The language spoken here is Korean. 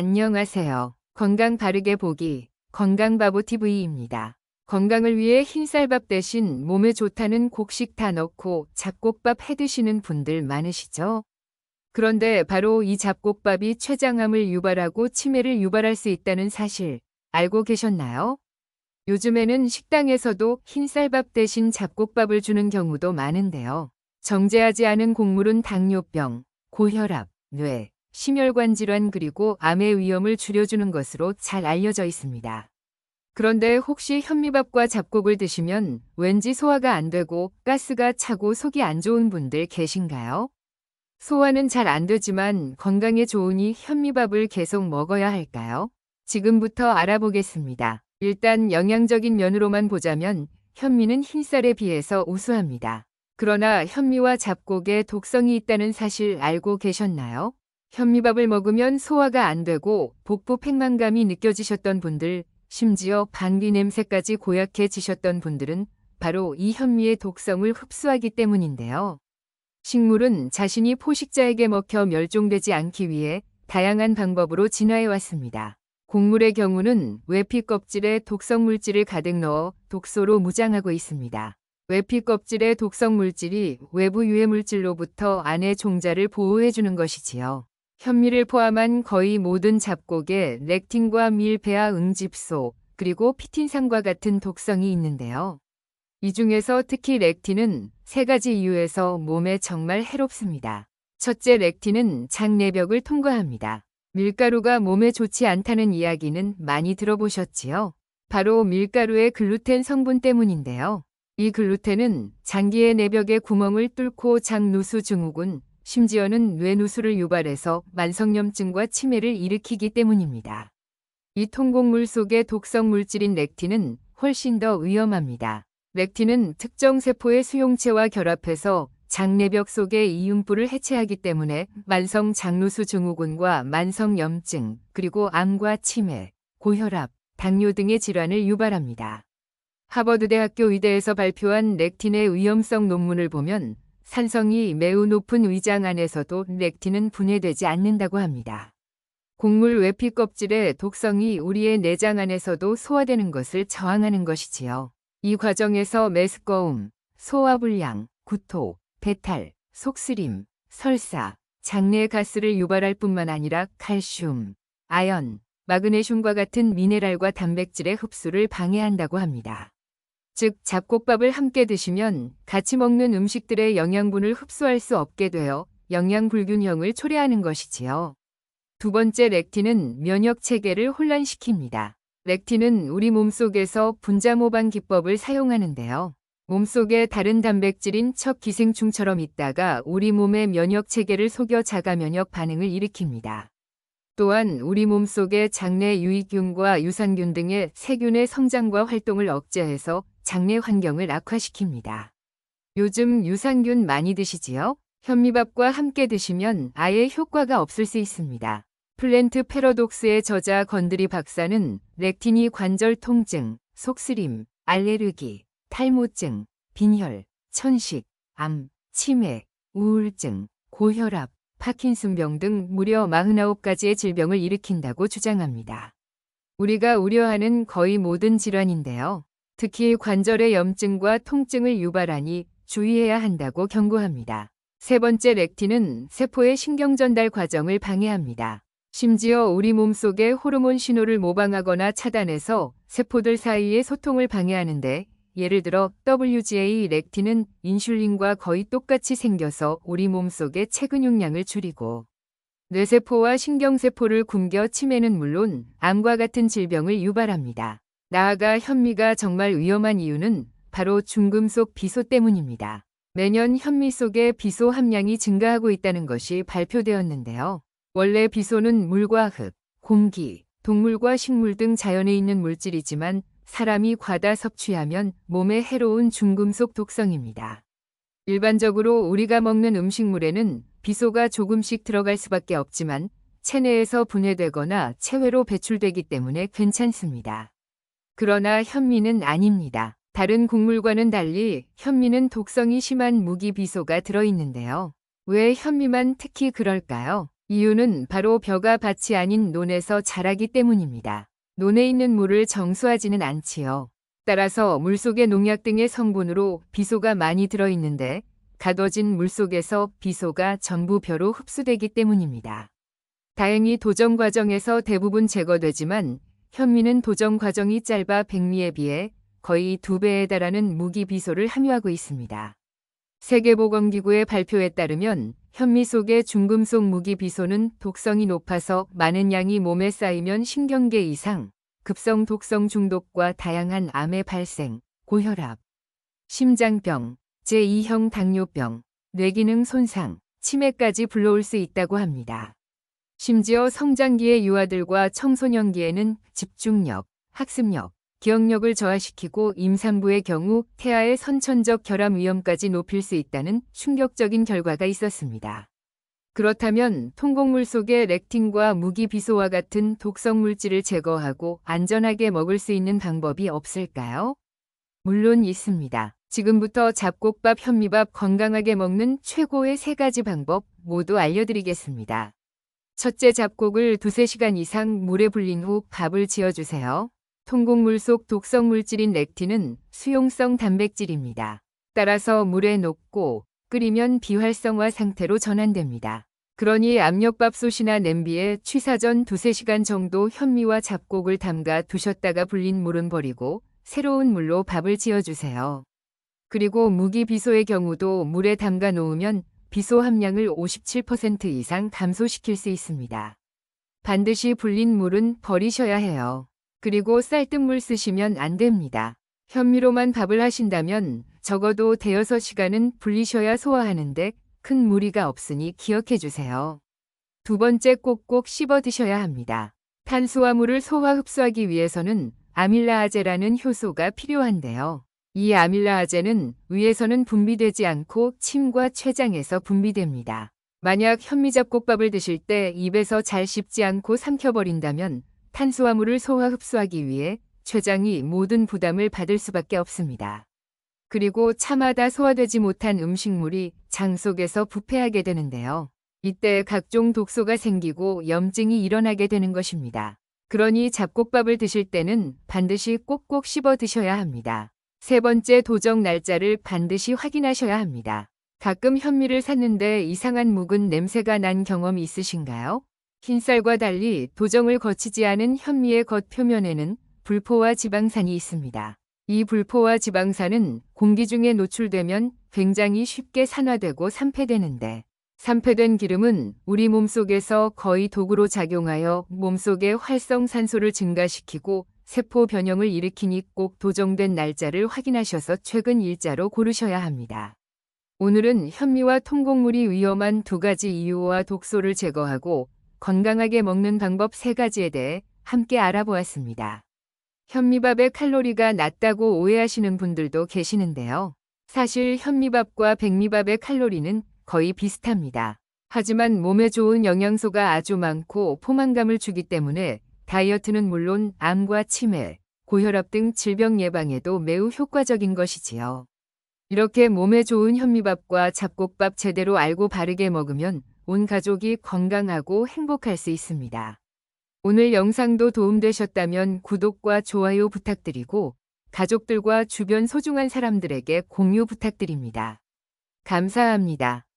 안녕하세요. 건강 바르게 보기 건강바보TV입니다. 건강을 위해 흰쌀밥 대신 몸에 좋다는 곡식 다 넣고 잡곡밥 해 드시는 분들 많으시죠? 그런데 바로 이 잡곡밥이 췌장암을 유발하고 치매를 유발할 수 있다는 사실 알고 계셨나요? 요즘에는 식당에서도 흰쌀밥 대신 잡곡밥을 주는 경우도 많은데요. 정제하지 않은 곡물은 당뇨병, 고혈압, 뇌, 심혈관 질환 그리고 암의 위험을 줄여주는 것으로 잘 알려져 있습니다. 그런데 혹시 현미밥과 잡곡을 드시면 왠지 소화가 안 되고 가스가 차고 속이 안 좋은 분들 계신가요? 소화는 잘 안 되지만 건강에 좋으니 현미밥을 계속 먹어야 할까요? 지금부터 알아보겠습니다. 일단 영양적인 면으로만 보자면 현미는 흰쌀에 비해서 우수합니다. 그러나 현미와 잡곡에 독성이 있다는 사실 알고 계셨나요? 현미밥을 먹으면 소화가 안 되고 복부 팽만감이 느껴지셨던 분들, 심지어 방귀 냄새까지 고약해지셨던 분들은 바로 이 현미의 독성을 흡수하기 때문인데요. 식물은 자신이 포식자에게 먹혀 멸종되지 않기 위해 다양한 방법으로 진화해 왔습니다. 곡물의 경우는 외피 껍질에 독성 물질을 가득 넣어 독소로 무장하고 있습니다. 외피 껍질의 독성 물질이 외부 유해 물질로부터 안의 종자를 보호해주는 것이지요. 현미를 포함한 거의 모든 잡곡에 렉틴과 밀배아 응집소, 그리고 피틴산과 같은 독성이 있는데요. 이 중에서 특히 렉틴은 세 가지 이유에서 몸에 정말 해롭습니다. 첫째 렉틴은 장내벽을 통과합니다. 밀가루가 몸에 좋지 않다는 이야기는 많이 들어보셨지요? 바로 밀가루의 글루텐 성분 때문인데요. 이 글루텐은 장기의 내벽에 구멍을 뚫고 장누수 증후군, 심지어는 뇌누수를 유발해서 만성염증과 치매를 일으키기 때문입니다. 이 통곡물 속의 독성 물질인 렉틴은 훨씬 더 위험합니다. 렉틴은 특정 세포의 수용체와 결합해서 장내벽 속의 이음부를 해체하기 때문에 만성 장누수 증후군과 만성 염증, 그리고 암과 치매, 고혈압, 당뇨 등의 질환을 유발합니다. 하버드대학교 의대에서 발표한 렉틴의 위험성 논문을 보면 산성이 매우 높은 위장 안에서도 렉틴은 분해되지 않는다고 합니다. 곡물 외피 껍질의 독성이 우리의 내장 안에서도 소화되는 것을 저항하는 것이지요. 이 과정에서 메스꺼움, 소화불량, 구토, 배탈, 속쓰림, 설사, 장내 가스를 유발할 뿐만 아니라 칼슘, 아연, 마그네슘과 같은 미네랄과 단백질의 흡수를 방해한다고 합니다. 즉 잡곡밥을 함께 드시면 같이 먹는 음식들의 영양분을 흡수할 수 없게 되어 영양 불균형을 초래하는 것이지요. 두 번째 렉틴은 면역 체계를 혼란시킵니다. 렉틴은 우리 몸속에서 분자 모방 기법을 사용하는데요. 몸속에 다른 단백질인 척 기생충처럼 있다가 우리 몸의 면역 체계를 속여 자가 면역 반응을 일으킵니다. 또한 우리 몸속의 장내 유익균과 유산균 등의 세균의 성장과 활동을 억제해서 장내 환경을 악화시킵니다. 요즘 유산균 많이 드시지요? 현미밥과 함께 드시면 아예 효과가 없을 수 있습니다. 플랜트 패러독스의 저자 건드리 박사는 렉틴이 관절 통증, 속쓰림, 알레르기, 탈모증, 빈혈, 천식, 암, 치매, 우울증, 고혈압, 파킨슨병 등 무려 49가지의 질병을 일으킨다고 주장합니다. 우리가 우려하는 거의 모든 질환인데요. 특히 관절의 염증과 통증을 유발하니 주의해야 한다고 경고합니다. 세 번째 렉틴은 세포의 신경 전달 과정을 방해합니다. 심지어 우리 몸속의 호르몬 신호를 모방하거나 차단해서 세포들 사이의 소통을 방해하는데 예를 들어 WGA 렉틴은 인슐린과 거의 똑같이 생겨서 우리 몸속의 체근육량을 줄이고 뇌세포와 신경세포를 굶겨 치매는 물론 암과 같은 질병을 유발합니다. 나아가 현미가 정말 위험한 이유는 바로 중금속 비소 때문입니다. 매년 현미 속에 비소 함량이 증가하고 있다는 것이 발표되었는데요. 원래 비소는 물과 흙, 공기, 동물과 식물 등 자연에 있는 물질이지만 사람이 과다 섭취하면 몸에 해로운 중금속 독성입니다. 일반적으로 우리가 먹는 음식물에는 비소가 조금씩 들어갈 수밖에 없지만 체내에서 분해되거나 체외로 배출되기 때문에 괜찮습니다. 그러나 현미는 아닙니다. 다른 곡물과는 달리 현미는 독성이 심한 무기비소가 들어있는데요. 왜 현미만 특히 그럴까요? 이유는 바로 벼가 밭이 아닌 논에서 자라기 때문입니다. 논에 있는 물을 정수하지는 않지요. 따라서 물속의 농약 등의 성분으로 비소가 많이 들어있는데 가둬진 물속에서 비소가 전부 벼로 흡수되기 때문입니다. 다행히 도정 과정에서 대부분 제거되지만 현미는 도정 과정이 짧아 백미에 비해 거의 두 배에 달하는 무기 비소를 함유하고 있습니다. 세계보건기구의 발표에 따르면 현미 속의 중금속 무기 비소는 독성이 높아서 많은 양이 몸에 쌓이면 신경계 이상, 급성 독성 중독과 다양한 암의 발생, 고혈압, 심장병, 제2형 당뇨병, 뇌기능 손상, 치매까지 불러올 수 있다고 합니다. 심지어 성장기의 유아들과 청소년기에는 집중력, 학습력, 기억력을 저하시키고 임산부의 경우 태아의 선천적 결함 위험까지 높일 수 있다는 충격적인 결과가 있었습니다. 그렇다면 통곡물 속의 렉틴과 무기비소와 같은 독성 물질을 제거하고 안전하게 먹을 수 있는 방법이 없을까요? 물론 있습니다. 지금부터 잡곡밥, 현미밥 건강하게 먹는 최고의 세 가지 방법 모두 알려드리겠습니다. 첫째 잡곡을 두세 시간 이상 물에 불린 후 밥을 지어주세요. 통곡물 속 독성 물질인 렉틴은 수용성 단백질입니다. 따라서 물에 녹고 끓이면 비활성화 상태로 전환됩니다. 그러니 압력밥솥이나 냄비에 취사 전 두세 시간 정도 현미와 잡곡을 담가 두셨다가 불린 물은 버리고 새로운 물로 밥을 지어주세요. 그리고 무기비소의 경우도 물에 담가 놓으면 비소 함량을 57% 이상 감소시킬 수 있습니다. 반드시 불린 물은 버리셔야 해요. 그리고 쌀뜨물 쓰시면 안 됩니다. 현미로만 밥을 하신다면 적어도 대여섯 시간은 불리셔야 소화하는데 큰 무리가 없으니 기억해 주세요. 두 번째 꼭꼭 씹어 드셔야 합니다. 탄수화물을 소화 흡수하기 위해서는 아밀라아제라는 효소가 필요한데요. 이 아밀라아제는 위에서는 분비되지 않고 침과 췌장에서 분비됩니다. 만약 현미잡곡밥을 드실 때 입에서 잘 씹지 않고 삼켜버린다면 탄수화물을 소화 흡수하기 위해 췌장이 모든 부담을 받을 수밖에 없습니다. 그리고 차마다 소화되지 못한 음식물이 장 속에서 부패하게 되는데요. 이때 각종 독소가 생기고 염증이 일어나게 되는 것입니다. 그러니 잡곡밥을 드실 때는 반드시 꼭꼭 씹어 드셔야 합니다. 세 번째 도정 날짜를 반드시 확인하셔야 합니다. 가끔 현미를 샀는데 이상한 묵은 냄새가 난 경험이 있으신가요? 흰쌀과 달리 도정을 거치지 않은 현미의 겉 표면에는 불포와 지방산이 있습니다. 이 불포와 지방산은 공기 중에 노출되면 굉장히 쉽게 산화되고 산패되는데 산패된 기름은 우리 몸속에서 거의 독으로 작용하여 몸속의 활성산소를 증가시키고 세포 변형을 일으키니 꼭 도정된 날짜를 확인하셔서 최근 일자로 고르셔야 합니다. 오늘은 현미와 통곡물이 위험한 두 가지 이유와 독소를 제거하고 건강하게 먹는 방법 세 가지에 대해 함께 알아보았습니다. 현미밥의 칼로리가 낮다고 오해하시는 분들도 계시는데요. 사실 현미밥과 백미밥의 칼로리는 거의 비슷합니다. 하지만 몸에 좋은 영양소가 아주 많고 포만감을 주기 때문에 다이어트는 물론 암과 치매, 고혈압 등 질병 예방에도 매우 효과적인 것이지요. 이렇게 몸에 좋은 현미밥과 잡곡밥 제대로 알고 바르게 먹으면 온 가족이 건강하고 행복할 수 있습니다. 오늘 영상도 도움되셨다면 구독과 좋아요 부탁드리고 가족들과 주변 소중한 사람들에게 공유 부탁드립니다. 감사합니다.